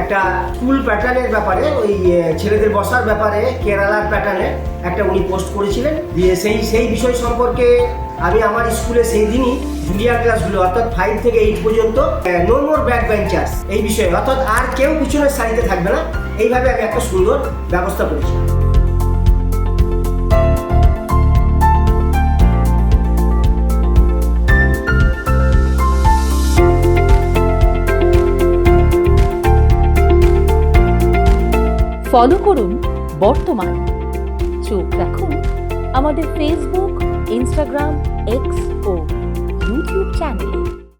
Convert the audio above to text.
একটা স্কুল প্যাটার্নের ব্যাপারে, ওই ছেলেদের বসার ব্যাপারে, কেরালার প্যাটার্নে একটা উনি পোস্ট করেছিলেন। দিয়ে সেই সেই বিষয় সম্পর্কে আমি আমার স্কুলে সেই দিনই জুনিয়র ক্লাসগুলো অর্থাৎ ফাইভ থেকে এইট পর্যন্ত নো মোর ব্যাক বেঞ্চার্স এই বিষয়ে, অর্থাৎ আর কেউ পিছনের সারিতে থাকবে না। এইভাবে আমি একটা সুন্দর ব্যবস্থা করেছি। ফলো করুন বর্তমান। চোখ রাখুন আমাদের ফেসবুক ইনস্টাগ্রাম এক্স ও ইউটিউব চ্যানেলে